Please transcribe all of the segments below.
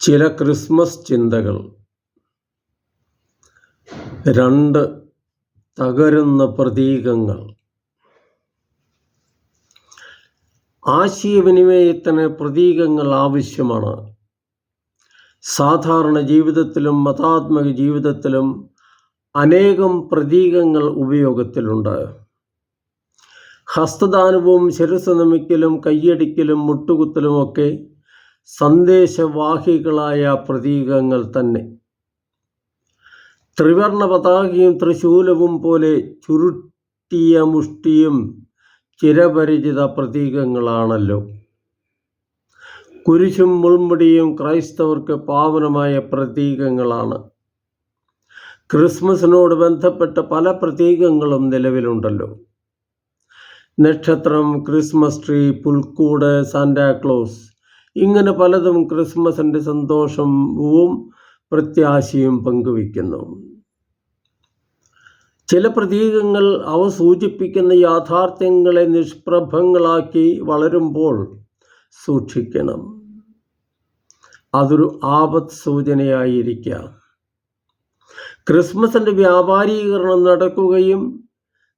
ചില ക്രിസ്മസ് ചിന്തകൾ രണ്ട് തകരുന്ന പ്രതീകങ്ങൾ. ആശയവിനിമയത്തിന് പ്രതീകങ്ങൾ ആവശ്യമാണ്. സാധാരണ ജീവിതത്തിലും മതാത്മക ജീവിതത്തിലും അനേകം പ്രതീകങ്ങൾ ഉപയോഗത്തിലുണ്ട്. ഹസ്തദാനവും ശിരസ് നമിക്കലും കയ്യടിക്കലും മുട്ടുകുത്തലുമൊക്കെ സന്ദേശവാഹികളായ പ്രതീകങ്ങൾ തന്നെ. ത്രിവർണ പതാകയും ത്രിശൂലവും പോലെ ചുരുട്ടിയ മുഷ്ടിയും ചിരപരിചിത പ്രതീകങ്ങളാണല്ലോ. കുരിശും മുൾമുടിയും ക്രൈസ്തവർക്ക് പാവനമായ പ്രതീകങ്ങളാണ്. ക്രിസ്മസിനോട് ബന്ധപ്പെട്ട പല പ്രതീകങ്ങളും നിലവിലുണ്ടല്ലോ. നക്ഷത്രം ക്രിസ്മസ് ട്രീ പുൽക്കൂട് സാന്റാക്ലോസ് ഇങ്ങനെ പലതും ക്രിസ്മസിന്റെ സന്തോഷവും പ്രത്യാശയും പങ്കുവയ്ക്കുന്നു. ചില പ്രതീകങ്ങൾ അവ സൂചിപ്പിക്കുന്ന യാഥാർത്ഥ്യങ്ങളെ നിഷ്പ്രഭങ്ങളാക്കി വളരുമ്പോൾ സൂക്ഷിക്കണം. അതൊരു ആപത് സൂചനയായിരിക്കാം ക്രിസ്മസിന്റെ വ്യാപാരീകരണം നടക്കുകയും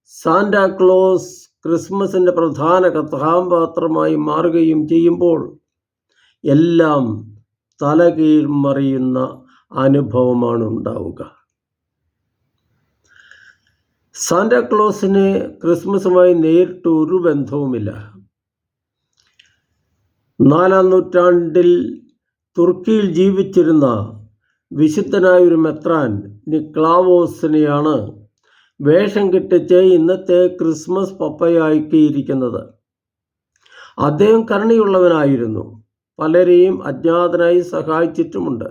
സാന്റാക്ലോസ് ക്രിസ്മസിന്റെ പ്രധാന കഥാപാത്രമായി മാറുകയും ചെയ്യുമ്പോൾ എല്ലാം തലകീഴ്മറിയുന്ന അനുഭവമാണ് ഉണ്ടാവുക സാന്റാക്ലോസിന് ക്രിസ്മസുമായി നേരിട്ട് ഒരു ബന്ധവുമില്ല. നാലാം നൂറ്റാണ്ടിൽ തുർക്കിയിൽ ജീവിച്ചിരുന്ന വിശുദ്ധനായ ഒരു മെത്രാൻ നിക്ലാവോസിനെയാണ് വേഷം കെട്ടിച്ച് ഇന്നത്തെ ക്രിസ്മസ് പപ്പയാക്കിയിരിക്കുന്നത്. അദ്ദേഹം കരുണയുള്ളവനായിരുന്നു. പലരെയും അജ്ഞാതനായി സഹായിച്ചിട്ടുമുണ്ട്.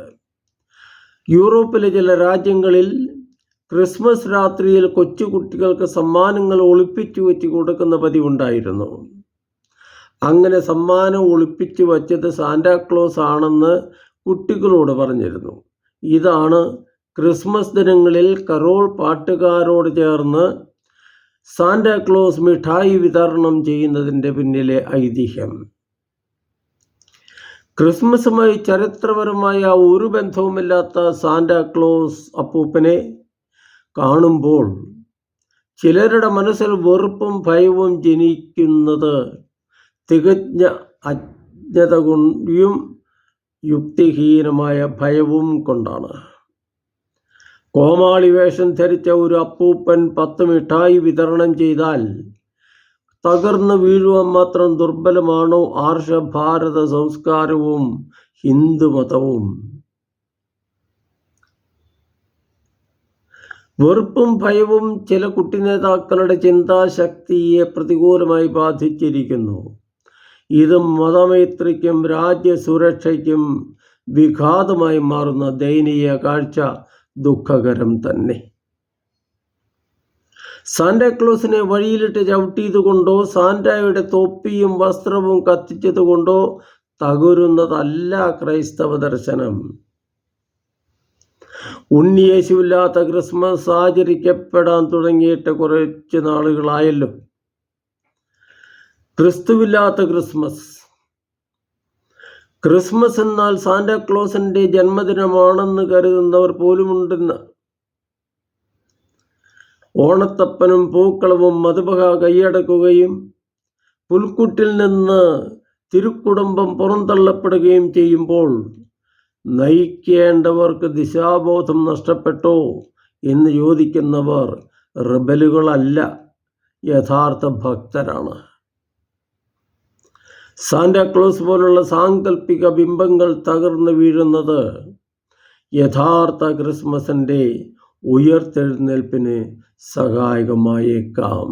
യൂറോപ്പിലെ ചില രാജ്യങ്ങളിൽ ക്രിസ്മസ് രാത്രിയിൽ കൊച്ചുകുട്ടികൾക്ക് സമ്മാനങ്ങൾ ഒളിപ്പിച്ചു വെച്ച് കൊടുക്കുന്ന പതിവുണ്ടായിരുന്നു. അങ്ങനെ സമ്മാനം ഒളിപ്പിച്ചു വച്ചത് സാന്റാക്ലോസ് ആണെന്ന് കുട്ടികളോട് പറഞ്ഞിരുന്നു. ഇതാണ് ക്രിസ്മസ് ദിനങ്ങളിൽ കരോൾ പാട്ടുകാരോട് ചേർന്ന് സാന്റാക്ലോസ് മിഠായി വിതരണം ചെയ്യുന്നതിന്റെ പിന്നിലെ ഐതിഹ്യം. ക്രിസ്മസുമായി ചരിത്രപരമായ ഒരു ബന്ധവുമില്ലാത്ത സാന്റാക്ലോസ് അപ്പൂപ്പനെ കാണുമ്പോൾ ചിലരുടെ മനസ്സിൽ വെറുപ്പും ഭയവും ജനിക്കുന്നത് തികഞ്ഞ അജ്ഞത കൊണ്ടും യുക്തിഹീനമായ ഭയവും കൊണ്ടാണ്. കോമാളി വേഷം ധരിച്ച ഒരു അപ്പൂപ്പൻ പത്ത് മിഠായി വിതരണം ചെയ്താൽ തകർന്നു വീഴുവാൻ മാത്രം ദുർബലമാണോ ആർഷഭാരത സംസ്കാരവും ഹിന്ദുമതവും വെറുപ്പും ഭയവും ചില കുട്ടി നേതാക്കളുടെ ചിന്താശക്തിയെ പ്രതികൂലമായി ബാധിച്ചിരിക്കുന്നു. ഇത് മതമൈത്രിക്കും രാജ്യസുരക്ഷയ്ക്കും വിഘാതമായി മാറുന്ന ദയനീയ കാഴ്ച ദുഃഖകരം തന്നെ. സാന്റാക്ലോസിനെ വഴിയിലിട്ട് ചവിട്ടിയതുകൊണ്ടോ സാന്റായുടെ തൊപ്പിയും വസ്ത്രവും കത്തിച്ചതുകൊണ്ടോ തകരുന്നതല്ല ക്രൈസ്തവ ദർശനം. ഉണ്ണിയേശുവില്ലാത്ത ക്രിസ്മസ് ആചരിക്കപ്പെടാൻ തുടങ്ങിയിട്ട് കുറച്ച് നാളുകളായല്ലോ. ക്രിസ്തുവില്ലാത്ത ക്രിസ്മസ്. ക്രിസ്മസ് എന്നാൽ സാന്റാക്ലോസിന്റെ ജന്മദിനമാണെന്ന് കരുതുന്നവർ പോലുമുണ്ടെന്ന്. ഓണത്തപ്പനും പൂക്കളവും മധുപക കൈയടക്കുകയും പുൽക്കുട്ടിൽ നിന്ന് തിരുക്കുടുംബം പുറന്തള്ളപ്പെടുകയും ചെയ്യുമ്പോൾ നയിക്കേണ്ടവർക്ക് ദിശാബോധം നഷ്ടപ്പെട്ടോ എന്ന് ചോദിക്കുന്നവർ റിബലുകളല്ല യഥാർത്ഥ ഭക്തരാണ്. സാന്റാക്ലോസ് പോലുള്ള സാങ്കല്പിക ബിംബങ്ങൾ തകർന്നു വീഴുന്നത് യഥാർത്ഥ ക്രിസ്മസിന്റെ ഉയർത്തെഴുന്നേൽപ്പിന് സഹായകമായേക്കാം.